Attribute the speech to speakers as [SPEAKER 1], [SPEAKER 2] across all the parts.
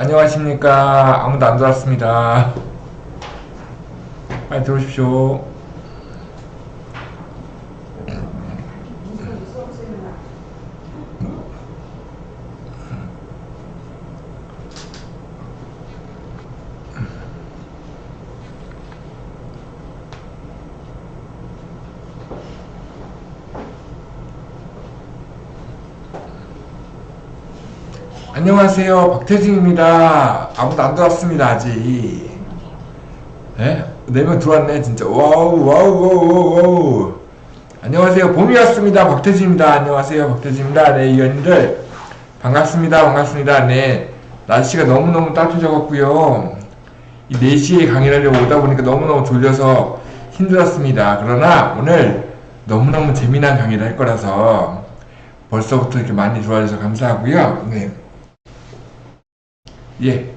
[SPEAKER 1] 안녕하십니까. 아무도 안 들어왔습니다. 빨리 들어오십시오. 안녕하세요. 박태진입니다. 아무도 안 들어왔습니다, 아직. 에? 네명 들어왔네, 진짜. 와우, 와우, 와우, 와우. 안녕하세요. 봄이 왔습니다. 박태진입니다. 안녕하세요. 박태진입니다. 네, 의원님들. 반갑습니다. 반갑습니다. 네. 날씨가 너무너무 따뜻해져갖고요. 이 4시에 강의를 하려고 오다 보니까 너무너무 졸려서 힘들었습니다. 그러나 오늘 너무너무 재미난 강의를 할 거라서 벌써부터 이렇게 많이 좋아해주셔서 감사하고요. 네. 예.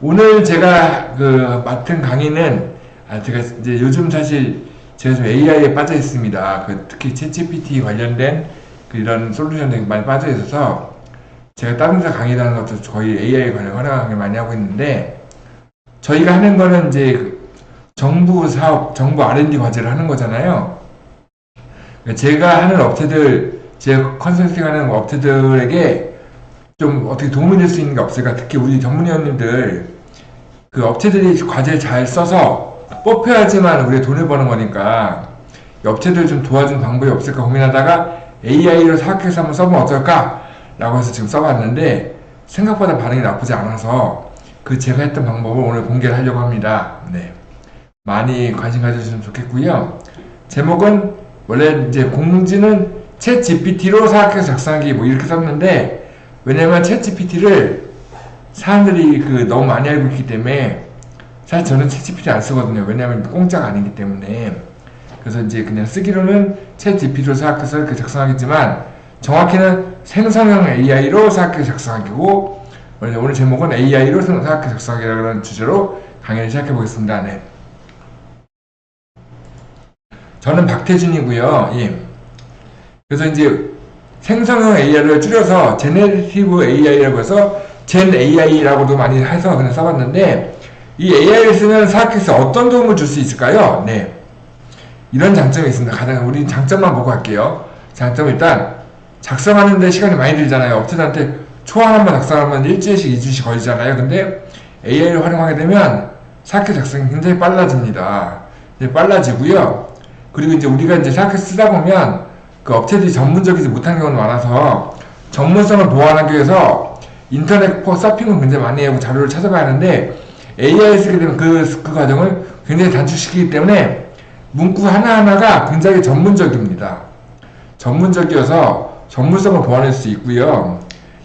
[SPEAKER 1] 오늘 제가 그 맡은 강의는 아 제가 이제 요즘 사실 제가 좀 AI에 빠져 있습니다. 그 특히 챗GPT 관련된 그 이런 솔루션에 많이 빠져 있어서 제가 다른 데서 강의하는 것도 거의 AI 관련 활용하는 강의 많이 하고 있는데 저희가 하는 거는 이제 그 정부 사업, 정부 R&D 과제를 하는 거잖아요. 그러니까 제가 하는 업체들, 제가 컨설팅 하는 업체들에게 좀 어떻게 도움이 될 수 있는 게 없을까? 특히 우리 전문위원님들 그 업체들이 과제를 잘 써서 뽑혀야지만 우리가 돈을 버는 거니까 이 업체들 좀 도와준 방법이 없을까 고민하다가 AI로 사각해서 한번 써보면 어떨까? 라고 해서 지금 써봤는데 생각보다 반응이 나쁘지 않아서 그 제가 했던 방법을 오늘 공개를 하려고 합니다. 네. 많이 관심 가져주시면 좋겠고요. 제목은 원래 이제 공지는 챗 GPT로 사각해서 작성하기 뭐 이렇게 썼는데 왜냐면 챗 GPT를 사람들이 그 너무 많이 알고 있기 때문에 사실 저는 챗 GPT 안 쓰거든요. 왜냐면 공짜가 아니기 때문에 그래서 이제 그냥 쓰기로는 챗 GPT로 생각해서 이렇게 작성하겠지만 정확히는 생성형 AI로 생각해서 작성하기고 오늘 제목은 AI로 생각해서 작성하기라는 주제로 강의를 시작해 보겠습니다. 네. 저는 박태준이고요. 예. 그래서 이제 생성형 AI를 줄여서 제네티브 AI라고 해서 젠 AI라고도 많이 해서 그냥 써봤는데 이 AI를 쓰면 사학에서 어떤 도움을 줄 수 있을까요? 네. 이런 장점이 있습니다. 가장 우리 장점만 보고 할게요. 장점 일단 작성하는데 시간이 많이 들잖아요. 업체들한테 초안 한번 작성하면 일주일씩, 이주일씩 걸리잖아요. 근데 AI를 활용하게 되면 사학회 작성이 굉장히 빨라집니다. 빨라지고요. 그리고 이제 우리가 이제 사학회 쓰다 보면 그 업체들이 전문적이지 못한 경우는 많아서 전문성을 보완하기 위해서 인터넷 포 서핑을 굉장히 많이 하고 자료를 찾아봐야 하는데 AI를 쓰게 되면 그, 그 과정을 굉장히 단축시키기 때문에 문구 하나하나가 굉장히 전문적입니다. 전문적이어서 전문성을 보완할 수 있고요.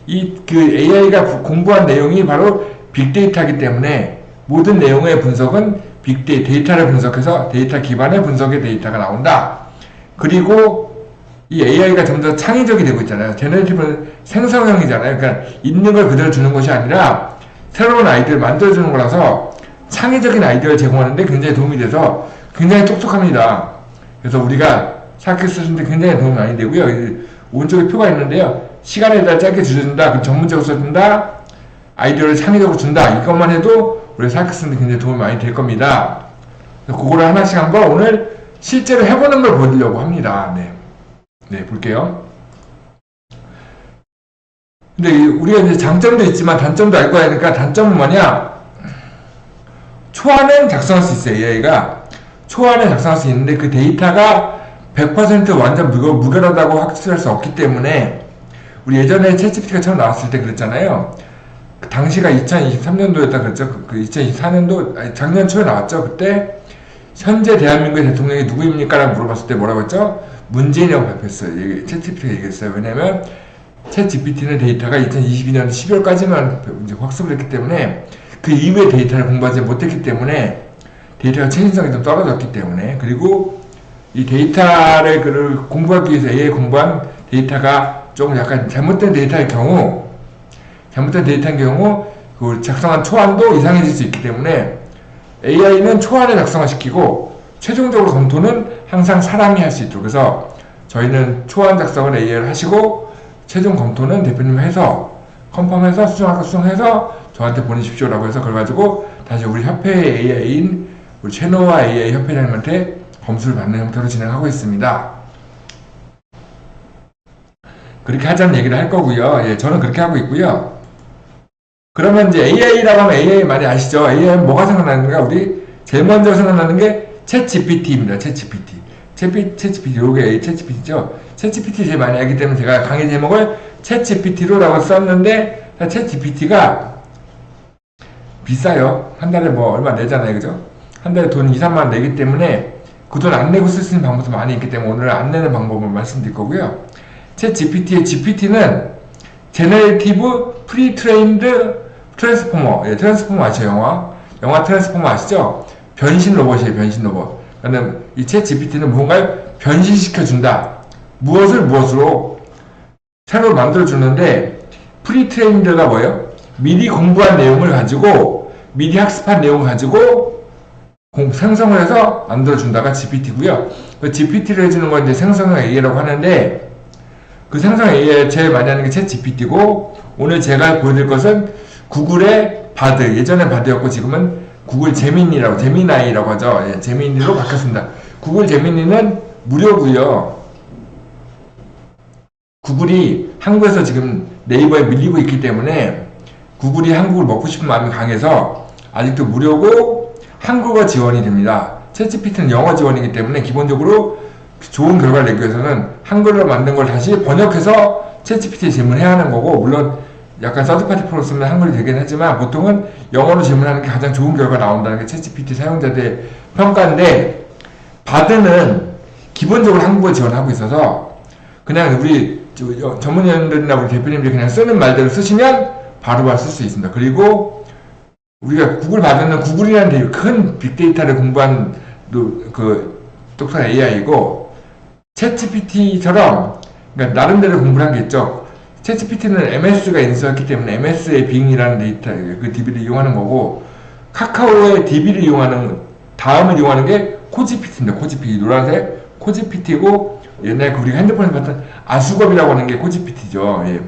[SPEAKER 1] 이 그 AI가 공부한 내용이 바로 빅데이터이기 때문에 모든 내용의 분석은 빅데이 데이터를 분석해서 데이터 기반의 분석의 데이터가 나온다. 그리고 이 AI가 점점 창의적이 되고 있잖아요. 제너티브는 생성형이잖아요. 그러니까 있는 걸 그대로 주는 것이 아니라 새로운 아이디어를 만들어주는 거라서 창의적인 아이디어를 제공하는데 굉장히 도움이 돼서 굉장히 똑똑합니다. 그래서 우리가 사학교 쓰는데 굉장히 도움이 많이 되고요. 오른쪽에 표가 있는데요. 시간에 따라 짧게 줄여준다. 그 전문적으로 써준다. 아이디어를 창의적으로 준다. 이것만 해도 우리 사학교 쓰는데 굉장히 도움이 많이 될 겁니다. 그거를 하나씩 한거 오늘 실제로 해보는 걸 보여드리려고 합니다. 네. 네, 볼게요. 근데 우리가 이제 장점도 있지만 단점도 알고 하니까 단점은 뭐냐? 초안은 작성할 수 있어요, AI가. 초안에 작성할 수 있는데 그 데이터가 100% 완전 무거, 무결하다고 확실할 수 없기 때문에 우리 예전에 챗GPT가 처음 나왔을 때 그랬잖아요. 그 당시가 2023년도였다 그랬죠. 그, 그 2024년도, 아니, 작년 초에 나왔죠. 그때 현재 대한민국의 대통령이 누구입니까? 라고 물어봤을 때 뭐라고 했죠? 문재인이라고 발표했어요. 챗GPT가 얘기했어요. 왜냐면 챗 GPT는 데이터가 2022년 12월까지만 이제 확습을 했기 때문에 그 이후의 데이터를 공부하지 못했기 때문에 데이터가 최신성이 좀 떨어졌기 때문에 그리고 이 데이터를 공부하기 위해서 AI 공부한 데이터가 조금 약간 잘못된 데이터의 경우 잘못된 데이터의 경우 그 작성한 초안도 이상해질 수 있기 때문에 AI는 초안을 작성을 시키고 최종적으로 검토는 항상 사람이 할 수 있도록 그래서 저희는 초안 작성을 AI를 하시고 최종 검토는 대표님 해서 컨펌해서 수정할까 수정해서 저한테 보내십시오라고 해서 그걸 가지고 다시 우리 협회 AI인 우리 최노와 AI 협회장님한테 검수를 받는 형태로 진행하고 있습니다. 그렇게 하자는 얘기를 할 거고요. 예, 저는 그렇게 하고 있고요. 그러면 이제 AI라고 하면 AI 많이 아시죠? AI는 뭐가 생각나는가? 우리 제일 먼저 생각나는 게 챗GPT입니다. 챗GPT. 챗 GPT, 요게 챗GPT죠? 챗GPT 제일 많이 알기 때문에 제가 강의 제목을 챗GPT로라고 썼는데, 챗GPT가 비싸요. 한 달에 뭐 얼마 내잖아요. 그죠? 한 달에 돈 2, 3만 내기 때문에 그 돈 안 내고 쓸 수 있는 방법도 많이 있기 때문에 오늘 안 내는 방법을 말씀드릴 거고요. 챗 GPT의 GPT는 제너레이티브 프리트레인드 트랜스포머. 예, 트랜스포머 아시죠? 영화? 영화 트랜스포머 아시죠? 변신 로봇이에요. 변신 로봇. 그러니까 이챗 GPT는 무언가를 변신시켜 준다. 무엇을 무엇으로 새로 만들어 주는데 프리트레인드가 뭐예요? 미리 공부한 내용을 가지고 미리 학습한 내용을 가지고 공- 생성을 해서 만들어준다가 GPT고요. 그 GPT를 해주는 건 이제 생성형 AI라고 하는데 그 생성 AI 제일 많이 하는 게 챗 GPT고 오늘 제가 보여드릴 것은 구글의 바드 예전에 바드였고 지금은 구글 제미니라고 제미나이라고 하죠. 예, 제미니로 바뀌었습니다. 구글 제미니는 무료고요. 구글이 한국에서 지금 네이버에 밀리고 있기 때문에 구글이 한국을 먹고 싶은 마음이 강해서 아직도 무료고 한국어 지원이 됩니다. 챗GPT는 영어 지원이기 때문에 기본적으로 좋은 결과를 내기 위해서는 한글로 만든 걸 다시 번역해서 챗GPT에 질문해야 하는 거고 물론 약간 서드파티 프로 쓰면 한글이 되긴 하지만 보통은 영어로 질문하는 게 가장 좋은 결과 나온다는 게 챗GPT 사용자들의 평가인데 바드는 기본적으로 한국어 지원하고 있어서 그냥 우리 전문위원들이나 우리 대표님들이 그냥 쓰는 말대로 쓰시면 바로바로 쓸 수 있습니다. 그리고 우리가 구글 받는 구글이라는 되게 큰 빅데이터를 공부한 노- 그 똑똑한 AI이고 챗GPT처럼 그러니까 나름대로 공부를 한 게 있죠. 챗GPT는 MS가 인수했기 때문에 MS의 빙이라는 데이터 그 DB를 이용하는 거고 카카오의 DB를 이용하는 다음을 이용하는 게 코지피티입니다. 코지피티 노란색 코지피티고 옛날 그 우리가 핸드폰에서 봤던 아수겁이라고 하는 게 코지피티죠. 예.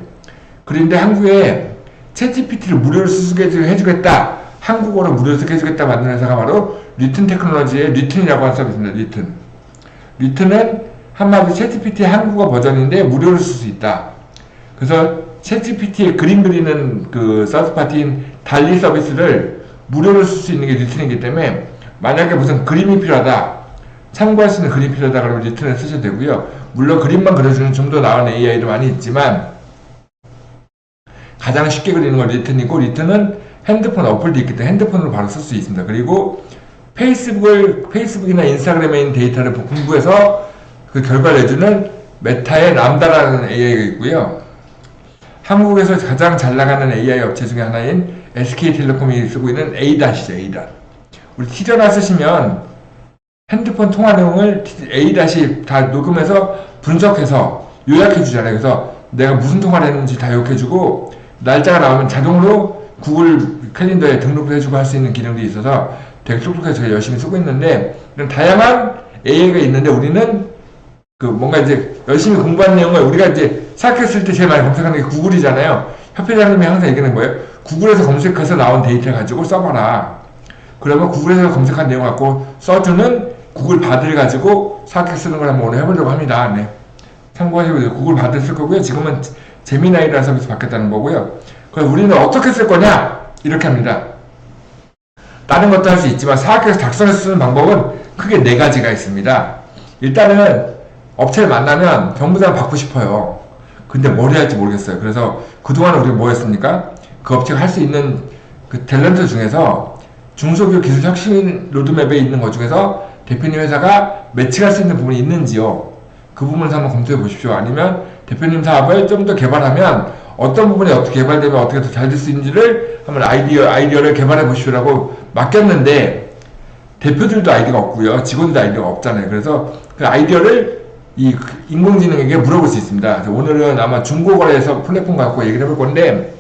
[SPEAKER 1] 그런데 한국에 챗GPT를 무료로 쓰게 해주겠다. 한국어로 무료로 해주겠다 만든 회사가 바로 리튼 테크놀로지의 리튼이라고 하는 서비스입니다. 리튼. 리튼은 한마디 챗GPT 한국어 버전인데 무료로 쓸 수 있다. 그래서 챗GPT에 그림 그리는 그 서드파티인 달리 서비스를 무료로 쓸 수 있는 게 리튼이기 때문에 만약에 무슨 그림이 필요하다. 참고할 수 있는 그림이 필요하다 그러면 리튼을 쓰셔도 되고요. 물론 그림만 그려주는 좀 더 나은 AI도 많이 있지만 가장 쉽게 그리는 건 리튼이고 리튼은 핸드폰 어플도 있기 때문에 핸드폰으로 바로 쓸 수 있습니다. 그리고 페이스북을 페이스북이나 인스타그램에 있는 데이터를 공부해서 그 결과를 내주는 메타의 람다라는 AI가 있고요. 한국에서 가장 잘 나가는 AI 업체 중에 하나인 SK텔레콤이 쓰고 있는 A-이죠, A-. 우리 티저나 쓰시면 핸드폰 통화 내용을 A- 다 녹음해서 분석해서 요약해 주잖아요. 그래서 내가 무슨 통화를 했는지 다 요약해 주고 날짜가 나오면 자동으로 구글 캘린더에 등록을 해주고 할 수 있는 기능도 있어서 되게 똑똑해서 열심히 쓰고 있는데 이런 다양한 AI가 있는데 우리는 그 뭔가 이제 열심히 공부한 내용을 우리가 이제 생각했을 때 제일 많이 검색하는 게 구글이잖아요. 협회장님이 항상 얘기하는 거예요. 구글에서 검색해서 나온 데이터 가지고 써봐라. 그러면 구글에서 검색한 내용 갖고 써주는 구글 바드를 가지고 사학교 쓰는 걸 한번 오늘 해보려고 합니다. 네. 참고하시고. 구글 바드 쓸 거고요. 지금은 제미나이라는 서비스 받겠다는 거고요. 그럼 우리는 어떻게 쓸 거냐? 이렇게 합니다. 다른 것도 할 수 있지만 사학교에서 작성해서 쓰는 방법은 크게 네 가지가 있습니다. 일단은 업체를 만나면 경부장을 받고 싶어요. 근데 뭘 해야 할지 모르겠어요. 그래서 그동안 우리가 뭐 했습니까? 그 업체가 할 수 있는 그 탤런트 중에서 중소기업 기술 혁신 로드맵에 있는 것 중에서 대표님 회사가 매치할 수 있는 부분이 있는지요. 그 부분을 한번 검토해 보십시오. 아니면 대표님 사업을 좀 더 개발하면 어떤 부분이 어떻게 개발되면 어떻게 더 잘 될 수 있는지를 한번 아이디어, 아이디어를 개발해 보십시오라고 맡겼는데 대표들도 아이디어가 없고요. 직원들도 아이디어가 없잖아요. 그래서 그 아이디어를 이 인공지능에게 물어볼 수 있습니다. 오늘은 아마 중고거래에서 플랫폼 갖고 얘기를 해볼 건데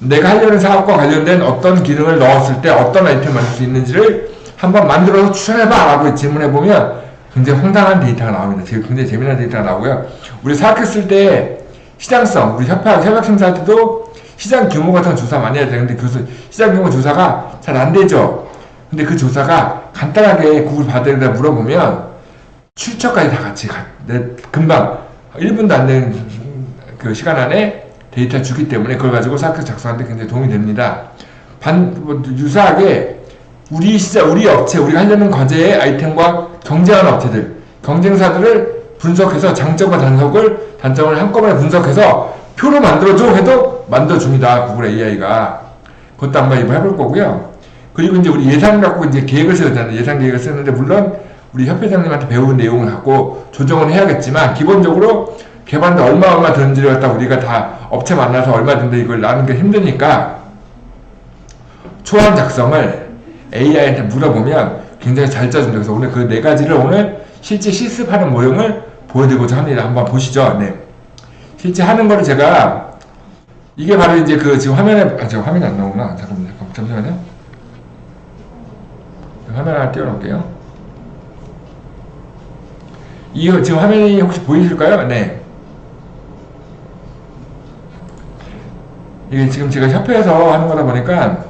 [SPEAKER 1] 내가 하려는 사업과 관련된 어떤 기능을 넣었을 때 어떤 아이템을 만들 수 있는지를 한번 만들어서 추천해봐 라고 질문해보면 굉장히 황당한 데이터가 나옵니다. 지금 굉장히 재미난 데이터가 나오고요. 우리 사업했을 때 시장성, 우리 협회, 협약 심사할 때도 시장 규모 같은 거 조사 많이 해야 되는데 그 시장 규모 조사가 잘 안 되죠. 근데 그 조사가 간단하게 구글 바닥에다 물어보면 출처까지 다 같이 가, 내, 금방 1분도 안 되는 그 시간 안에 데이터 주기 때문에 그걸 가지고 사크 작성하는데 굉장히 도움이 됩니다. 반, 뭐, 유사하게 우리 시장, 우리 업체, 우리가 하려는 과제의 아이템과 경쟁하는 업체들, 경쟁사들을 분석해서 장점과 단속을, 단점을 한꺼번에 분석해서 표로 만들어줘 해도 만들어줍니다. 구글 AI가. 그것도 한번 해볼 거고요. 그리고 이제 우리 예산 갖고 이제 계획을 써야 되잖아요. 예산 계획을 쓰는데 물론 우리 협회장님한테 배운 내용을 갖고 조정은 해야겠지만 기본적으로 개발도 얼마 얼마 드는지를 갖다 우리가 다 업체 만나서 얼마 든다 이걸 나는 게 힘드니까 초안 작성을 AI한테 물어보면 굉장히 잘 짜준다. 그래서 오늘 그 네 가지를 오늘 실제 실습하는 모형을 보여드리고자 합니다. 한번 보시죠. 네. 실제 하는 거를 제가 이게 바로 이제 그 지금 화면에 아 제가 화면이 안 나오구나. 잠깐만요. 잠시만요. 화면 하나 띄워놓을게요. 이 지금 화면이 혹시 보이실까요? 네. 이게 지금 제가 협회에서 하는 거다 보니까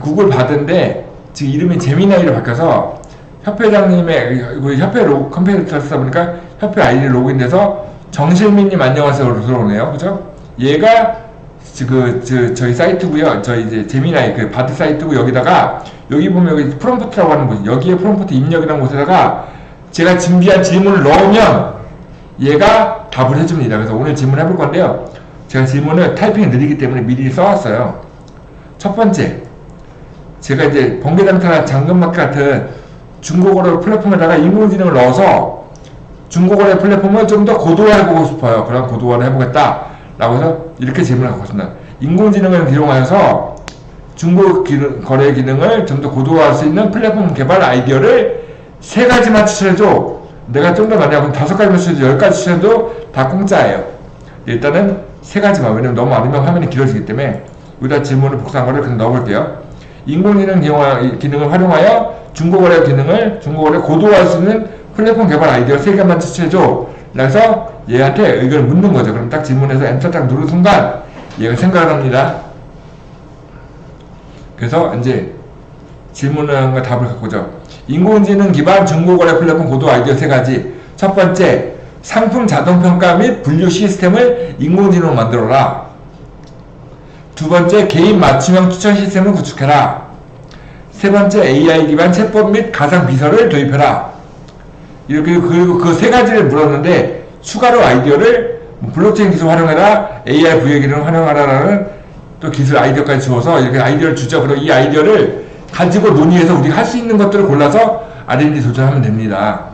[SPEAKER 1] 구글 받은데 지금 이름이 재미나이로 바뀌어서 협회장님의 그 협회 로 컴퓨터 쓰다 보니까 협회 아이디 로그인돼서 정실민님 안녕하세요로 들어오네요. 그죠? 얘가 그, 저, 저희 사이트고요 저희 이제 재미나이 그 바드 사이트고 여기다가 여기 보면 여기 프롬프트라고 하는 곳 여기에 프롬프트 입력이라는 곳에다가 제가 준비한 질문을 넣으면 얘가 답을 해줍니다. 그래서 오늘 질문 해볼 건데요. 제가 질문을 타이핑이 느리기 때문에 미리 써왔어요. 첫 번째, 제가 이제 번개장터나 당근마켓 같은 중고거래 플랫폼에다가 인공지능을 넣어서 중고거래 플랫폼을 좀 더 고도화해보고 싶어요. 그럼 고도화를 해보겠다. 라고 해서 이렇게 질문을 갖고 있습니다. 인공지능을 이용하여서 중고 기능, 거래 기능을 좀 더 고도화할 수 있는 플랫폼 개발 아이디어를 세 가지만 추천해줘. 내가 좀 더 많이 하고 다섯 가지만 추천해줘. 열 가지 추천해도 다 공짜예요. 일단은 세 가지만. 왜냐면 너무 많으면 화면이 길어지기 때문에 여기다 질문을 복사한 거를 그냥 넣어볼게요. 인공지능 기능을 활용하여 중고거래 기능을 중고거래 고도화할 수 있는 플랫폼 개발 아이디어 세 개만 추천해줘. 그래서 얘한테 의견을 묻는 거죠. 그럼 딱 질문해서 엔터 딱 누른 순간 얘가 생각을 합니다. 그래서 이제 질문과 답을 갖고 오죠. 인공지능 기반 중고거래 플랫폼 고도 아이디어 세 가지. 첫 번째, 상품 자동 평가 및 분류 시스템을 인공지능으로 만들어라. 두 번째, 개인 맞춤형 추천 시스템을 구축해라. 세 번째, AI 기반 채법 및 가상 비서를 도입해라. 이렇게 그리고 그 세 가지를 물었는데 추가로 아이디어를 뭐 블록체인 기술 활용해라, AI 부여 기능 활용하라라는 또 기술 아이디어까지 주어서 이렇게 아이디어를 주죠. 그리고 이 아이디어를 가지고 논의해서 우리가 할 수 있는 것들을 골라서 R&D 도전하면 됩니다.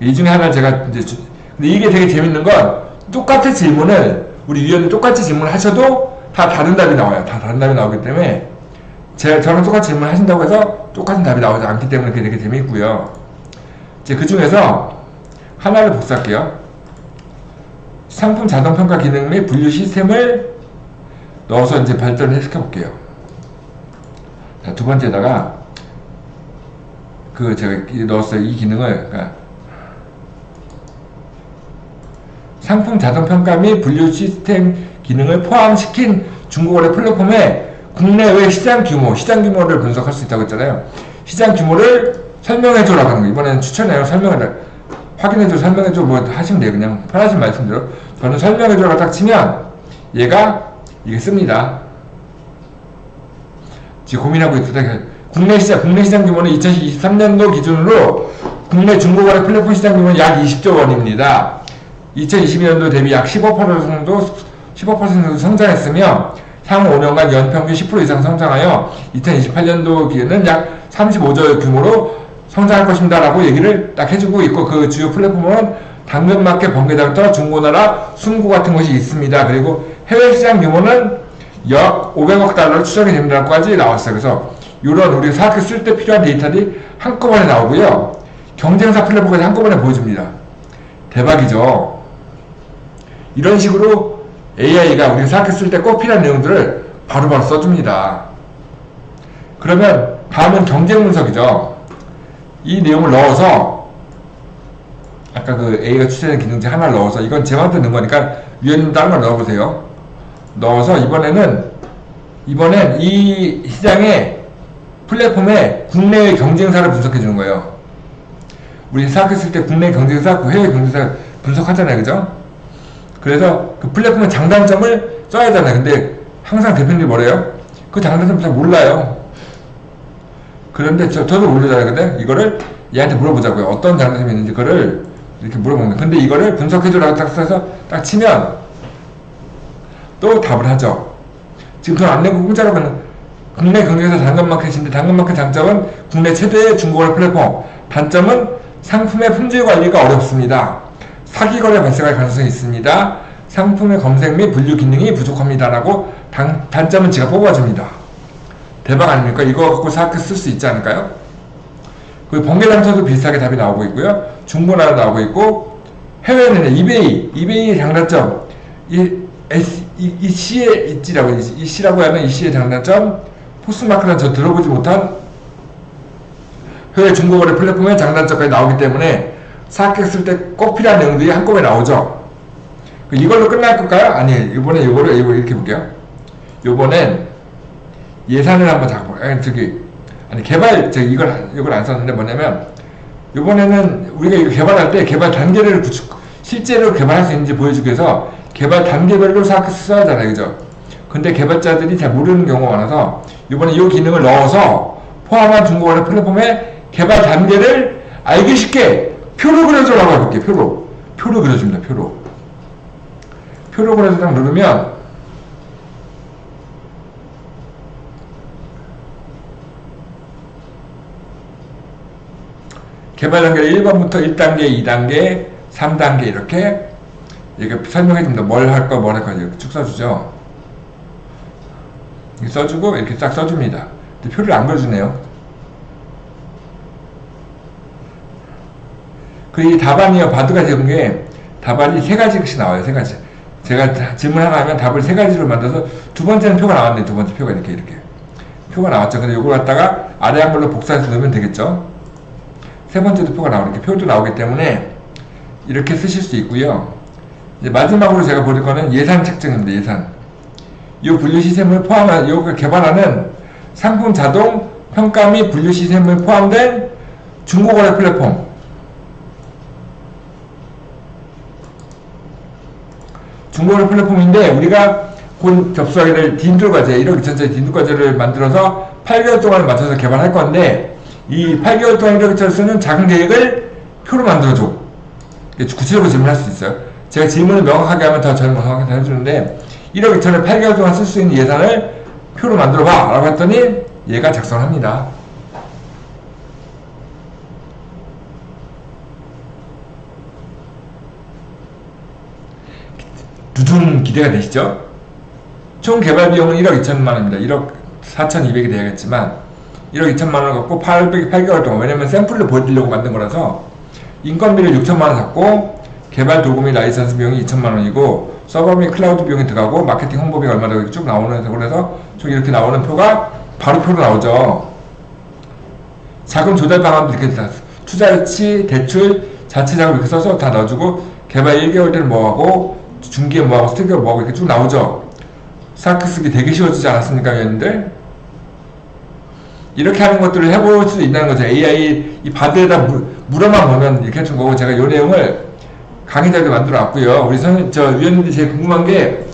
[SPEAKER 1] 이 중에 하나 제가 이제 주, 근데 이게 되게 재밌는 건 똑같은 질문을 우리 위원님 똑같이 질문을 하셔도 다 다른 답이 나와요. 다 다른 답이 나오기 때문에 제가 저랑 똑같이 질문을 하신다고 해서 똑같은 답이 나오지 않기 때문에 그게 되게 재밌고요. 이제 그 중에서 하나를 복사할게요. 상품 자동 평가 기능 및 분류 시스템을 넣어서 이제 발전을 시켜 볼게요. 자, 두 번째다가 그 제가 넣었어요. 이 기능을 그러니까 상품 자동 평가 및 분류 시스템 기능을 포함시킨 중고거래 플랫폼에 국내외 시장 규모, 시장 규모를 분석할 수 있다고 했잖아요. 시장 규모를 설명해줘라고 하는 거. 이번에는 추천해요. 설명해라. 확인해줘, 설명해줘, 뭐 하시면 돼요. 그냥 편하신 말씀대로. 저는 설명해줘라고 딱 치면 얘가 이게 씁니다. 지금 고민하고 있다. 국내 시장, 국내 시장 규모는 2023년도 기준으로 국내 중고거래 플랫폼 시장 규모는 약 20조 원입니다. 2022년도 대비 약 15% 정도, 15% 정도 성장했으며 향후 5년간 연평균 10% 이상 성장하여 2028년도 기에는 약 35조 규모로 성장할 것입니다라고 얘기를 딱 해주고 있고 그 주요 플랫폼은 당근마켓, 번개장터, 중고나라, 숨고 같은 것이 있습니다. 그리고 해외 시장 규모는 약 500억 달러로 추정이 됩니다까지 나왔어요. 그래서 이런 우리 사학교 쓸 때 필요한 데이터들이 한꺼번에 나오고요. 경쟁사 플랫폼까지 한꺼번에 보여줍니다. 대박이죠. 이런 식으로 AI가 우리 사학교 쓸 때 꼭 필요한 내용들을 바로바로 써줍니다. 그러면 다음은 경쟁 분석이죠. 이 내용을 넣어서 아까 그 A가 추천한 기능 중 하나를 넣어서 이건 제 마음대로 넣은 거니까 위원님 다른 걸 넣어보세요. 넣어서 이번에는 이번엔 이 시장의 플랫폼에 국내의 경쟁사를 분석해 주는 거예요. 우리 생각했을 때 국내 경쟁사, 그 해외 경쟁사 분석하잖아요, 그죠? 그래서 그 플랫폼의 장단점을 써야 하잖아요. 근데 항상 대표님이 뭐래요? 그 장단점 잘 몰라요. 그런데 저, 저도 모르잖아요. 근데 이거를 얘한테 물어보자고요. 어떤 장단점이 있는지 그거를 이렇게 물어보는 거예요. 근데 이거를 분석해주라고 딱 써서 딱 치면 또 답을 하죠. 지금 돈 안 내고 공짜로 가는 국내 경쟁에서 당근마켓인데 당근마켓 장점은 국내 최대의 중고거래 플랫폼 단점은 상품의 품질 관리가 어렵습니다. 사기 거래 발생할 가능성이 있습니다. 상품의 검색 및 분류 기능이 부족합니다 라고 단, 단점은 제가 뽑아줍니다. 대박 아닙니까? 이거 갖고 사크 쓸 수 있지 않을까요? 그 번개장터도 비슷하게 답이 나오고 있고요. 중고나라 나오고 있고 해외는 이베이, 이베이의 장단점 이, S, 이, 이 C의 있지라고 이, 이 C라고 하는 이 C의 장단점 포스마크는 저 들어보지 못한 해외 중고거래 플랫폼의 장단점까지 나오기 때문에 쓸때꼭 필요한 내용들이 한꺼번에 나오죠. 그 이걸로 끝날 걸까요? 아니, 이번에 이거를 이거 이렇게 볼게요. 요번엔 예산을 한번 잡고, 아니, 저기, 아니, 개발, 저 이걸, 이걸 안 썼는데 뭐냐면, 요번에는 우리가 이거 개발할 때 개발 단계를 구축, 실제로 개발할 수 있는지 보여주기 위해서 개발 단계별로 사크 써야 하잖아요. 그죠? 근데 개발자들이 잘 모르는 경우가 많아서, 요번에 이 기능을 넣어서 포함한 중고거래 플랫폼의 개발 단계를 알기 쉽게 표로 그려주라고 해볼게요. 표로. 표로 그려줍니다. 표로. 표로 그려서 딱 누르면 개발 단계 1번부터 1단계, 2단계, 3단계 이렇게 이렇게 설명해 줍니다. 뭘 할 거, 뭘 할 거 이렇게 쭉 써주죠. 이렇게 써주고 이렇게 딱 써줍니다. 근데 표를 안 그려주네요. 그 이 답안이요 바드가 적은 게 답안이 세 가지씩 나와요 세 가지 제가 다- 질문 하나 하면 답을 세 가지로 만들어서 두 번째는 표가 나왔네 두 번째 표가 이렇게 이렇게 표가 나왔죠 근데 이걸 갖다가 아래 한 걸로 복사해서 넣으면 되겠죠 세 번째도 표가 나오니까 표도 나오기 때문에 이렇게 쓰실 수 있고요. 마지막으로 제가 볼 거는 예산 책정입니다 예산. 이 분류 시스템을 포함한 이거 개발하는 상품 자동 평가 및 분류 시스템을 포함된 중고거래 플랫폼. 중고거래 플랫폼인데 우리가 곧 접수하게 될 딘두 과제 1억 2천짜리 딘두 과제를 만들어서 8개월 동안 맞춰서 개발할 건데 이 8개월 동안 1억 2천을 쓰는 작은 계획을 표로 만들어줘 구체적으로 질문할 수 있어요 제가 질문을 명확하게 하면 더 저는 명확하게 해주는데 1억 2천을 8개월 동안 쓸 수 있는 예산을 표로 만들어봐 라고 했더니 얘가 작성합니다 두둥 기대가 되시죠? 총 개발 비용은 1억 2천만 원입니다. 1억 4,200이 되겠지만 1억 2천만 원 갖고 800, 8개월 동안 왜냐면 샘플로 보여드리려고 만든 거라서 인건비를 6천만 원 잡고 개발 도구 및 라이선스 비용이 2천만 원이고 서버 및 클라우드 비용이 들어가고 마케팅 홍보비가 얼마 들어가고 쭉 나오는 그래서 총 이렇게 나오는 표가 바로 표로 나오죠. 자금 조달 방안도 이렇게 다 투자 유치, 대출, 자체 자금 이렇게 써서 다 넣어주고 개발 1개월 때는 뭐하고 중기에 뭐하고 스택에 뭐하고 이렇게 쭉 나오죠. 사크 쓰기 되게 쉬워지지 않았습니까, 위원님들? 이렇게 하는 것들을 해볼 수 있다는 거죠. AI 이 바드에다 물, 물어만 보면 이렇게 해준 거고 제가 이 내용을 강의 자료 만들어 왔고요. 우리 선생님, 저 위원님들이 제일 궁금한 게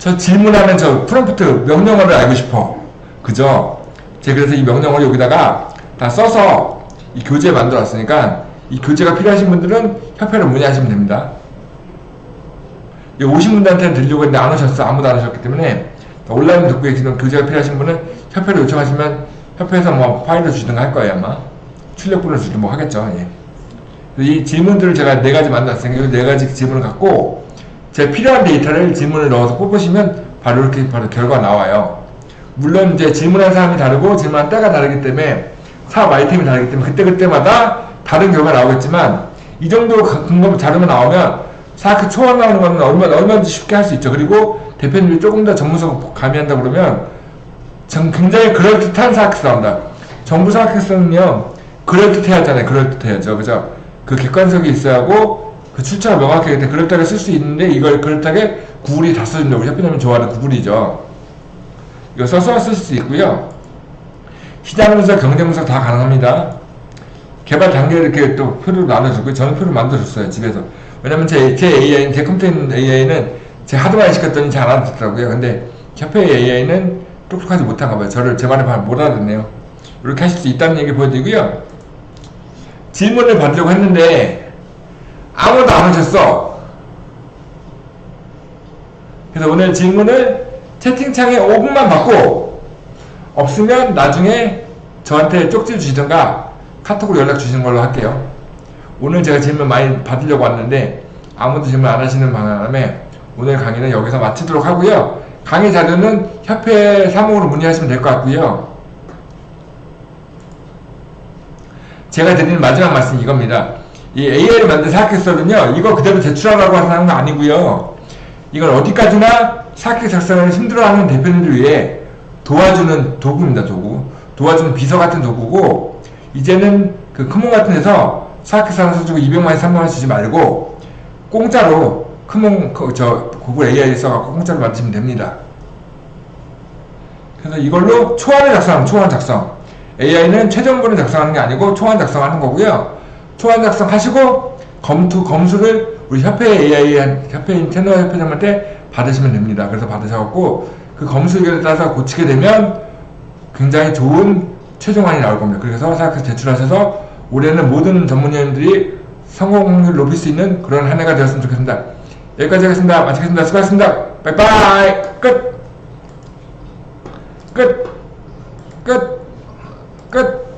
[SPEAKER 1] 저 질문하는 저 프롬프트 명령어를 알고 싶어. 그죠? 제가 그래서 이 명령어를 여기다가 다 써서 이 교재 만들어 왔으니까 이 교재가 필요하신 분들은 협회를 문의하시면 됩니다. 이 오신 분들한테는 드리려고 했는데 안 오셨어. 아무도 안 오셨기 때문에 온라인 듣고 계시는 교재가 필요하신 분은 협회를 요청하시면 협회에서 뭐 파일을 주든가 할 거예요 아마. 출력분을 주든 뭐 하겠죠. 예. 이 질문들을 제가 네 가지 만들었으니까 이네 가지 질문을 갖고 제 필요한 데이터를 질문을 넣어서 뽑으시면 바로 이렇게 바로 결과가 나와요. 물론 이제 질문한 사람이 다르고 질문한 때가 다르기 때문에 사업 아이템이 다르기 때문에 그때그때마다 다른 결과가 나오겠지만 이 정도 근거 자료가 나오면 사크 초안 나오는 거는 얼마, 얼마든지 쉽게 할 수 있죠. 그리고 대표님이 조금 더 전문성 가미한다 그러면 전 굉장히 그럴듯한 사크스 나온다. 정부 사크스는요, 그럴듯해야 하잖아요. 그럴듯해야죠. 그죠? 그 객관성이 있어야 하고, 그 출처가 명확하게 때 그럴듯하게 쓸 수 있는데, 이걸 그럴듯하게 구글이 다 써준다고 협회장님 좋아하는 구글이죠. 이거 써서 쓸 수 있고요. 시장 분석, 경쟁 분석 다 가능합니다. 개발 단계 이렇게 또 표를 나눠주고 저는 표를 만들어줬어요 집에서. 왜냐면 제, 제 AI는 제 컴퓨터 있는 AI는 제 하드만 시켰더니 잘 알아듣더라고요. 근데 협회 AI는 똑똑하지 못한가 봐요. 저를 제 말을 잘 못 알아듣네요. 이렇게 하실 수 있다는 얘기 보여드리고요. 질문을 받으려고 했는데 아무도 안 오셨어. 그래서 오늘 질문을 채팅창에 5분만 받고 없으면 나중에 저한테 쪽지 주시던가 카톡으로 연락 주시는 걸로 할게요. 오늘 제가 질문 많이 받으려고 왔는데 아무도 질문 안 하시는 바람에 오늘 강의는 여기서 마치도록 하고요. 강의 자료는 협회 사무으로 문의하시면 될 것 같고요. 제가 드리는 마지막 말씀이 이겁니다. 이 AI를 만든 사학기설은요, 이거 그대로 제출하라고 하는 거 아니고요. 이건 어디까지나 사학기 작성을 힘들어하는 대표님들 위해 도와주는 도구입니다, 도구. 도와주는 비서 같은 도구고, 이제는 그 크몬 같은 데서 사학기 사서 주고 200만원, 3만원 주지 말고, 공짜로 크몬, 그, 저, 구글 AI 써갖고 공짜로 만드시면 됩니다. 그래서 이걸로 초안을 작성하면 초안 작성. AI는 최종본을 작성하는 게 아니고 초안 작성하는 거고요. 초안 작성하시고 검투 검수를 우리 협회 AI 한- 협회인 채널 협회장한테 받으시면 됩니다. 그래서 받으셔갖고 그 검수 의견에 따라서 고치게 되면 굉장히 좋은 최종안이 나올 겁니다. 그래서 사학교 제출하셔서 올해는 모든 전문위원들이 성공 확률 높일 수 있는 그런 한 해가 되었으면 좋겠습니다. 여기까지 하겠습니다. 마치겠습니다. 수고하셨습니다. 바이바이. 끝. 끝. 끝. 끝.